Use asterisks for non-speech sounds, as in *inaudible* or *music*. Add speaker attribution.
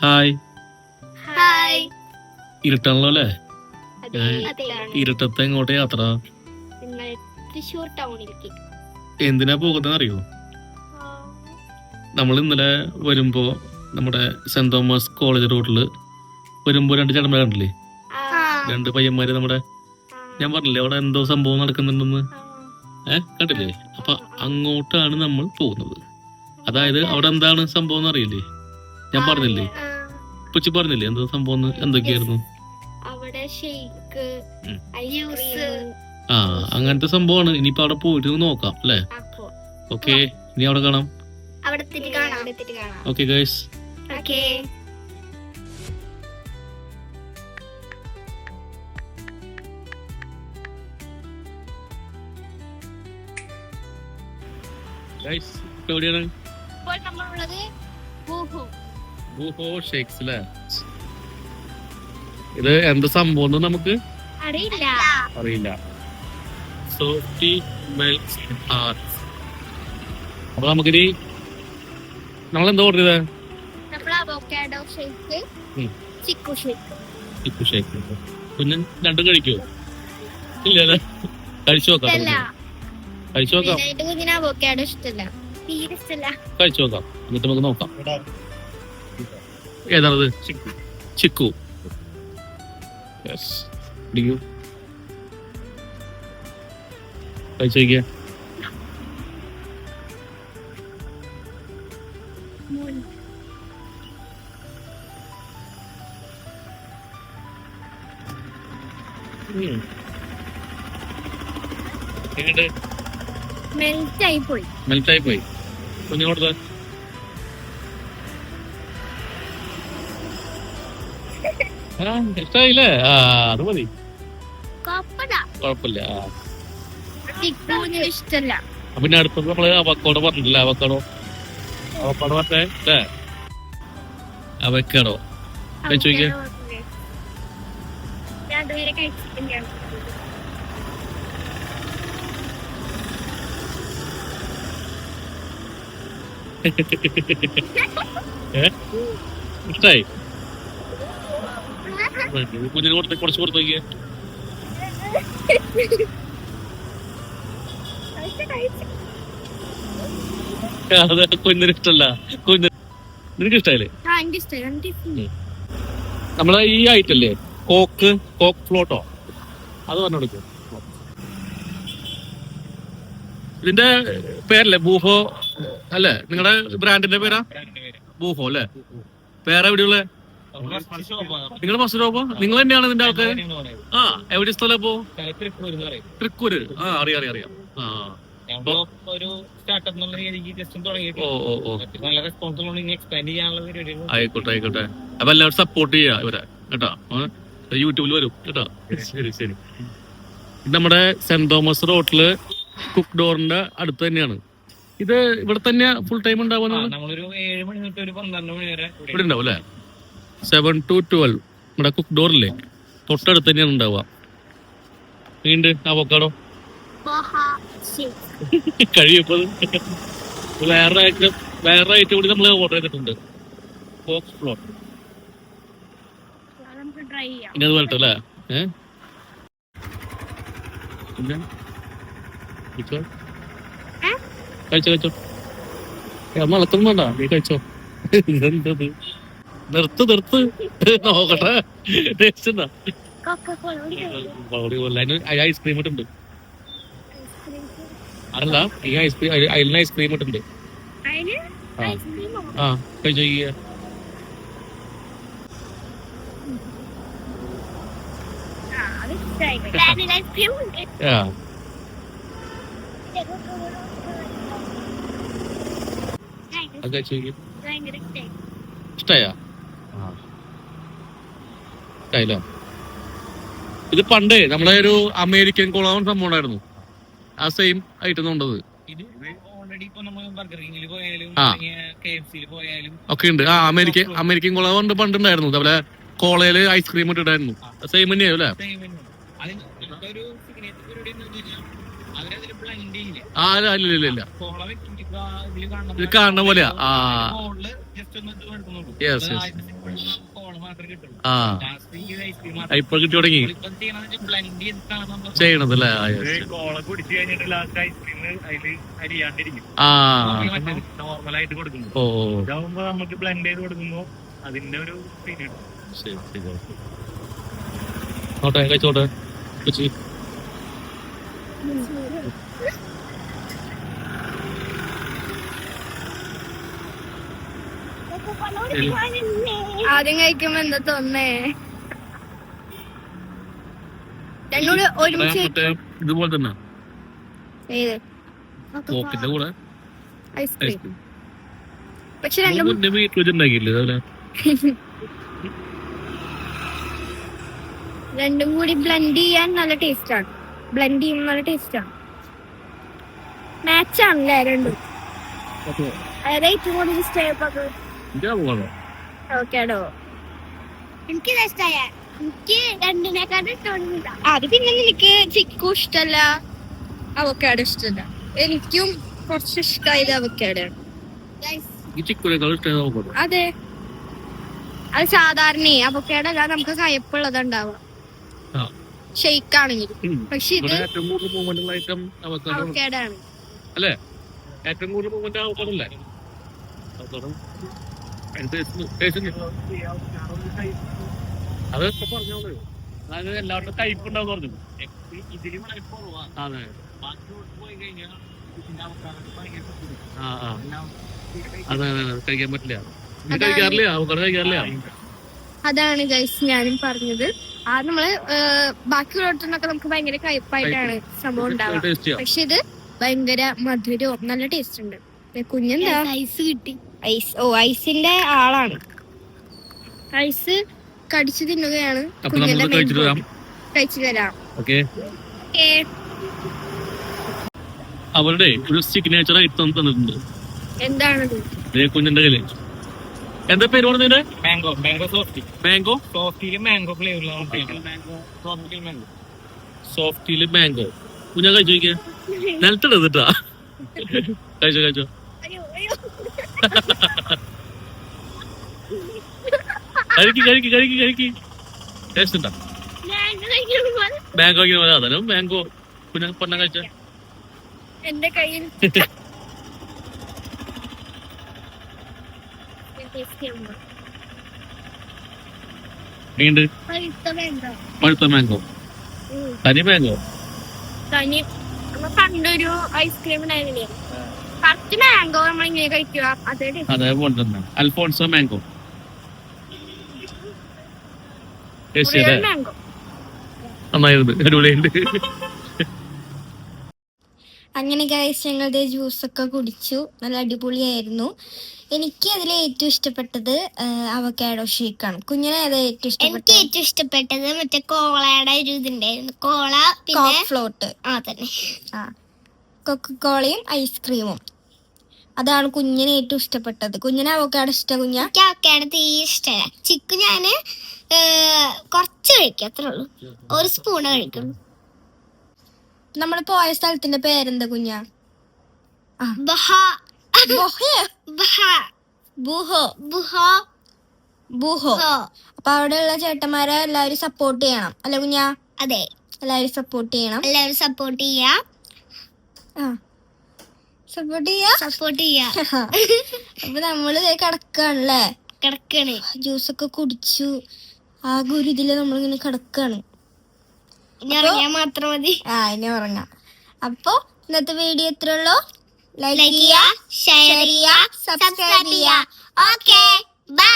Speaker 1: Hi.
Speaker 2: Hi.
Speaker 1: ഇരുട്ടാണല്ലോ അല്ലേ? ഇരുട്ടത്തെ എങ്ങോട്ട് യാത്ര?
Speaker 2: തൃശ്ശൂർ ടൗണിലേക്ക്.
Speaker 1: എന്തിനാ പോകുന്നതെന്ന് അറിയോ നമ്മൾ ഇന്നലെ വരുമ്പോ നമ്മുടെ സെന്റ് തോമസ് കോളേജ് റോഡിൽ വരുമ്പോ രണ്ട് ചേട്ടന്മാരെ കണ്ടില്ലേ? രണ്ട് പയ്യന്മാര് നമ്മുടെ ഞാൻ പറഞ്ഞില്ലേ അവിടെ എന്തോ സംഭവം നടക്കുന്നുണ്ടെന്ന്? ഏഹ് കണ്ടില്ലേ? അപ്പൊ അങ്ങോട്ടാണ് നമ്മൾ പോകുന്നത്. അതായത് അവിടെ എന്താണ് സംഭവം എന്ന് അറിയില്ലേ? ഞാൻ പറഞ്ഞില്ലേ? കൊച്ചി പറഞ്ഞില്ലേ? എന്താ സംഭവം എന്തൊക്കെയായിരുന്നു?
Speaker 2: അവിടെ ഷെയ്ക്ക്
Speaker 1: ആ അങ്ങനത്തെ സംഭവമാണ്. ഇനിയിപ്പോ അവിടെ പോയിട്ട് നോക്കാം അല്ലേ? ഓക്കെ ഇനി അവിടെ കാണാം. ഓക്കെ ഗൈസ്
Speaker 2: ഓക്കേ
Speaker 1: ഗൈസ് എവിടെയാണ്?
Speaker 2: ഇപ്പോൾ നമ്മളുള്ളത് ബൂഹു
Speaker 1: ബൂഹോ ഷേക്സ് അല്ലേ ഇത് എന്ത് സംഭവം എന്ന് നമുക്ക്?
Speaker 2: അറിയില്ല.
Speaker 1: അറിയില്ല. സോഫ്റ്റി മെൽസ് ആർട്സ് അപ്പൊ നമുക്കിനി നമ്മൾ എന്താ ഓർഡർ ചെയ്തത്.
Speaker 2: ചിക്കു ഷേക്ക്
Speaker 1: കുഞ്ഞൻ രണ്ടും കഴിക്കോ ഇല്ല അല്ലേ കഴിച്ചു നോക്കാം. കഴിച്ചു നോക്കാം.
Speaker 2: അവോക്കാഡോ ഇഷ്ടല്ല. തീരെ ഇഷ്ടല്ല.
Speaker 1: കഴിച്ചു നോക്കാം. എന്നിട്ട് നമുക്ക് നോക്കാം. ഏതാണത്? ചിക്കു. യെസ് ഇടിക്കൂ കഴിച്ചു നോക്കിയാ എങ്ങോട്ട്
Speaker 2: മെൽറ്റ് ആയി പോയി.
Speaker 1: മെൽറ്റായി പോയി. ആ ഇഷ്ടായില്ലേ? ആ അത് മതി.
Speaker 2: കുഴപ്പമില്ല ഇഷ്ടല്ല.
Speaker 1: പിന്നെ അടുത്തത് നമ്മൾ അവക്കോടോ പറഞ്ഞില്ല അവക്കോടോ? അവക്കോടോ പറഞ്ഞേ അല്ലേ? അവക്കടോ. ചോദിക്കാം ഇഷ്ടായി? കുഞ്ഞിന് കൊടുത്ത് കുറച്ച് കൊടുത്തു നോക്കിയേ. അതെ കുഞ്ഞിന് ഇഷ്ടല്ല. കുഞ്ഞിന് നിനക്ക് ഇഷ്ടായില്ലേ?
Speaker 2: ആ എനിക്ക് ഇഷ്ടം എനിക്ക്
Speaker 1: നമ്മളെ ഈ ആയിട്ടല്ലേ കോക്ക് കോക്ക് ഫ്ലോട്ടോ? അത് പറഞ്ഞു കൊടുക്കും. ഇതിന്റെ പേരല്ലേ? ബൂഫോ അല്ലേ? നിങ്ങളുടെ ബ്രാൻഡിന്റെ പേരാ? ബൂഫോ അല്ലേ? വേറെ നിങ്ങൾ ബസ് സ്റ്റോപ്പോ നിങ്ങൾ തന്നെയാണ് ഇതിന്റെ ആൾക്കാർ ആ എവിടെ സ്ഥലം ഇപ്പോ? തൃക്കൂര് ആ അറിയാം അറിയാം അറിയാം. ആ.
Speaker 3: ഒരു സ്റ്റാർട്ടപ്പ് എന്നുള്ള രീതിക്ക് ജസ്റ്റ് തുടങ്ങിയിട്ട്
Speaker 1: ഓ ഓ ഓ.
Speaker 3: നല്ല റെസ്പോൺസിബിൾ ഇനി എക്സ്പാൻഡ് ചെയ്യാനുള്ള പരിപാടികൾ
Speaker 1: ആയിക്കോട്ടെ ആയിക്കോട്ടെ. അപ്പൊ എല്ലാവരും സപ്പോർട്ട് ചെയ്യാ ഇവരെ കേട്ടോ? യൂട്യൂബിൽ വരും കേട്ടോ? ശരി ശരി നമ്മുടെ സെന്റ് തോമസ് റോട്ടിൽ കുക്ക് ഡോറിന്റെ അടുത്ത് തന്നെയാണ്. ഇത് ഇവിടെ തന്നെ ഫുൾ ടൈം ഉണ്ടാവുന്ന
Speaker 3: നമ്മളൊരു ഏഴ് മണി തൊട്ട് ഒരു പന്ത്രണ്ട് മണി വരെ
Speaker 1: ഇവിടെ ഉണ്ടാവും അല്ലേ? സെവൻ ടു ട്വൽവ് നമ്മുടെ കുക്ക് ഡോറില്ലേ തൊട്ടടുത്ത് തന്നെയാണ് ഉണ്ടാവുക. വീണ്ടും അവക്കാടോ? *laughs* കഴിയപ്പോ വേറെ ഐറ്റം വേറെ ഐറ്റം കൂടി നമ്മൾ ഓർഡർ ചെയ്തിട്ടുണ്ട്. ബോക്സ്
Speaker 2: ചെയ്യാം.
Speaker 1: ഇനി അത് വരട്ടെ അല്ലേ? ഏ? പിന്നെ? കഴിച്ചോ? കഴിച്ചോ കഴിച്ചോ? മളത്തൊന്നും വേണ്ട. നീ കഴിച്ചോ? *laughs* ഇതെന്തത് നിർത്ത് നിർത്ത്. നോക്കട്ടെ. ടേസ്റ്റ് ഐസ്ക്രീം ഇട്ടുണ്ട് അല്ല ഈ ഐസ്ക്രീം അതിന് ഐസ്ക്രീം ഇട്ടുണ്ട് ആ. കഴിച്ചോ
Speaker 2: ആ അത്
Speaker 1: കഴിച്ചോ
Speaker 2: ഇഷ്ടമായി
Speaker 1: ഇത് പണ്ടേ നമ്മളെ ഒരു അമേരിക്കൻ കൊളോൺ സംഭവം ഉണ്ടായിരുന്നു. ആ സെയിം ഐറ്റം ഉണ്ടത് ഒക്കെ ഉണ്ട്. ആ അമേരിക്ക അമേരിക്കൻ കൊളോൺ ഉണ്ട് പണ്ടുണ്ടായിരുന്നു. അതുപോലെ കോളയിൽ ഐസ്ക്രീം ഇട്ടിട്ടായിരുന്നു. സെയിം തന്നെയാവും അല്ലേ? ആ ഇല്ല ഇല്ല ഇല്ല.
Speaker 3: കാണുന്ന
Speaker 1: ഇത് കാണുന്ന പോലെയാ? ആ.
Speaker 3: യെസ് യെസ്
Speaker 1: ആ. ഇപ്പൊ കിട്ടി തുടങ്ങി. ചെയ്യണത് അല്ലേ ആ, ഓ
Speaker 3: നമുക്ക് ബ്ലെൻഡ് ചെയ്ത് കൊടുക്കുമ്പോ അതിന്റെ ഒരു പീരീഡ്
Speaker 1: ശരി ശരി. നോട്ടെ കഴിച്ചോട്ടെ. കൊച്ചി.
Speaker 2: ആദ്യം കഴിക്കുമ്പോ എന്താ തോന്നേ? ഒരുമിച്ച്
Speaker 1: ഇതുപോലെ തന്നെ.
Speaker 2: ഏത്?
Speaker 1: കോക്കിന്റെ കൂടെ.
Speaker 2: ഐസ്ക്രീം. പക്ഷെ *laughs* രണ്ടും കൂടി ബ്ലെൻഡ് ചെയ്യാൻ നല്ല ടേസ്റ്റ് ആണ്. ബ്ലെൻഡ് ചെയ്യുമ്പോൾ നല്ല ടേസ്റ്റ് ആണ്. മാച്ച് ആണല്ലേ രണ്ടും? അതായത് ഏറ്റവും കൂടുതൽ ഇഷ്ടമായപ്പോ
Speaker 1: എനിക്ക്
Speaker 2: എനിക്ക് ഇഷ്ടമായ എനിക്ക് രണ്ടിനെക്കാട്ടും ഇഷ്ടമൊന്നുമില്ല അത് പിന്നെ നിനക്ക് ചിക്കു ഇഷ്ടല്ല? അവക്കാട് ഇഷ്ടമല്ല എനിക്കും കുറച്ച് ഇഷ്ടമായത് അവക്കാടാണ് അതെ. അത് സാധാരണ അവക്കാടല്ല നമുക്ക് കയപ്പുള്ളത് ഉണ്ടാവുക
Speaker 1: ആ.
Speaker 2: ഷെയ്ക്ക് ആണെങ്കിലും പക്ഷെ ഇത് അവക്കാടാണ്.
Speaker 1: അല്ലേ? ഏറ്റവും കൂടുതൽ അത് ഇപ്പൊ പറഞ്ഞോളൂ. അത് എല്ലാവരുടെ ടൈപ്പ് ഉണ്ടാവും പറഞ്ഞു
Speaker 3: ഇതിലും ടൈപ്പ്
Speaker 1: അതെ.
Speaker 3: പോയി കഴിഞ്ഞാൽ.
Speaker 1: ആ ആ. അതെ അതെ കഴിക്കാൻ പറ്റില്ല.
Speaker 2: അതാണ്.
Speaker 1: കഴിക്കാറില്ല? അവക്കാട് കഴിക്കാറില്ല?
Speaker 2: അതാണ് ഗൈസ് ഞാനും പറഞ്ഞത്. ആ നമ്മൾ ഏഹ്, ബാക്കിയുള്ളിടത്തുനിന്നൊക്കെ നമുക്ക് ഭയങ്കര കയ്പായിട്ടാണ് സംഭവം ഉണ്ടാവുക. പക്ഷെ ഇത് ഭയങ്കര മധുരവും നല്ല ടേസ്റ്റ് ഉണ്ട്. കുഞ്ഞെന്താ? ഐസ് കിട്ടി. ഐസ് ഓ ഐസിന്റെ ആളാണ്. ഐസ് കടിച്ചു തിന്നുകയാണ്. കുഞ്ഞിന്റെ കഴിച്ചു തരാം
Speaker 1: അവരുടെ ഒരു സിഗ്നേച്ചർ ഐറ്റം തന്നിട്ടുണ്ട്.
Speaker 2: എന്താണത്?
Speaker 1: കുഞ്ഞിന്റെ കയ്യിൽ. എന്താ പേര് പറഞ്ഞതിന്റെ
Speaker 3: മാംഗോ മാംഗോ സോഫ്റ്റി
Speaker 1: മാംഗോ
Speaker 3: സോഫ്റ്റിയിൽ മാംഗോ ഫ്ലേവറിലാണ് മാംഗോ സോഫ്റ്റി മാംഗോ
Speaker 1: കുഞ്ഞാ കഴിച്ചു നോക്കിയ. കഴിച്ചോ കഴിച്ചോ. കഴിക്ക് കഴിക്ക് കഴിക്ക് കഴിക്ക് ടേസ്റ്റ് ഉണ്ടോ. മാംഗോ കഴിക്കുന്ന അതല്ലോ മാംഗോ പിന്നെ പൊന്നം കഴിച്ച?
Speaker 2: എന്റെ കയ്യിൽ. പഴുത്ത
Speaker 1: മാംഗോ. തനി മാംഗോ
Speaker 2: തനി. പണ്ടൊരു ഐസ്ക്രീം ഉണ്ടായിരുന്നില്ലേ? കറക്റ്റ് മാംഗോ നമ്മൾ ഇങ്ങനെ കഴിക്കുക അതേ taste.
Speaker 1: അതേപോലെ തന്നെ അൽഫോൺസോ മാംഗോ. നന്നായിരുന്നു. അടിപൊളിയുണ്ട്
Speaker 2: അങ്ങനെ ഗൈസ് ഞങ്ങളുടെ ജ്യൂസ് ഒക്കെ കുടിച്ചു. നല്ല അടിപൊളിയായിരുന്നു. എനിക്ക് അതിൽ ഏറ്റവും ഇഷ്ടപ്പെട്ടത് അവക്കാഡോ ഷേക്കാണ് കുഞ്ഞിനെ അതെ ഏറ്റവും
Speaker 4: എനിക്ക്
Speaker 2: ഇഷ്ടപ്പെട്ടത്?
Speaker 4: ഏറ്റവും ഇഷ്ടപ്പെട്ടത് മറ്റേ കോളയുടെ ഒരു ഇതുണ്ടായിരുന്നു കോള പിന്നെ
Speaker 2: കോക്ക് ഫ്ലോട്ട്
Speaker 4: ആ തന്നെ
Speaker 2: ആ. കൊക്കക്കോളയും ഐസ്ക്രീമും അതാണ് കുഞ്ഞിന് ഏറ്റവും ഇഷ്ടപ്പെട്ടത്. കുഞ്ഞിന് അവക്കാട് ഇഷ്ട കുഞ്ഞ?
Speaker 4: എനിക്ക് അവക്കാടെ തീരെ ഇഷ്ടമല്ല ചിക്കു ഞാൻ കുറച്ച് കഴിക്കും അത്രേ ഉള്ളൂ. ഒരു സ്പൂണ് കഴിക്കുള്ളൂ.
Speaker 2: നമ്മൾ പോയ സ്ഥലത്തിന്റെ പേരെന്താ കുഞ്ഞ. അപ്പൊ അവിടെയുള്ള ചേട്ടന്മാരെ എല്ലാവരും സപ്പോർട്ട് ചെയ്യണം. അല്ലെ കുഞ്ഞ?
Speaker 4: അതെ.
Speaker 2: എല്ലാവരും സപ്പോർട്ട് ചെയ്യണം.
Speaker 4: എല്ലാവരും സപ്പോർട്ട് ചെയ്യാം.
Speaker 2: ആ. സപ്പോർട്ട് ചെയ്യാ
Speaker 4: സപ്പോർട്ട് ചെയ്യാ *laughs*
Speaker 2: അപ്പൊ നമ്മൾ കിടക്കാണല്ലേ?
Speaker 4: ജ്യൂസ്
Speaker 2: ഒക്കെ കുടിച്ചു. ആ ഗുരുതിൽ നമ്മളിങ്ങനെ കിടക്കാണ്.
Speaker 4: മാത്രം മതി.
Speaker 2: ആ ഇനി ഉറങ്ങാം. അപ്പൊ ഇന്നത്തെ വീഡിയോ എത്ര ഉള്ളൂ. ലൈക്ക്
Speaker 4: ചെയ്യുക
Speaker 2: ചെയ്യാ
Speaker 4: ചെയ്യാ ഷെയർ ചെയ്യാ
Speaker 2: സബ്സ്ക്രൈബ്
Speaker 4: സബ്സ്ക്രൈബ് ചെയ്യാ. Okay bye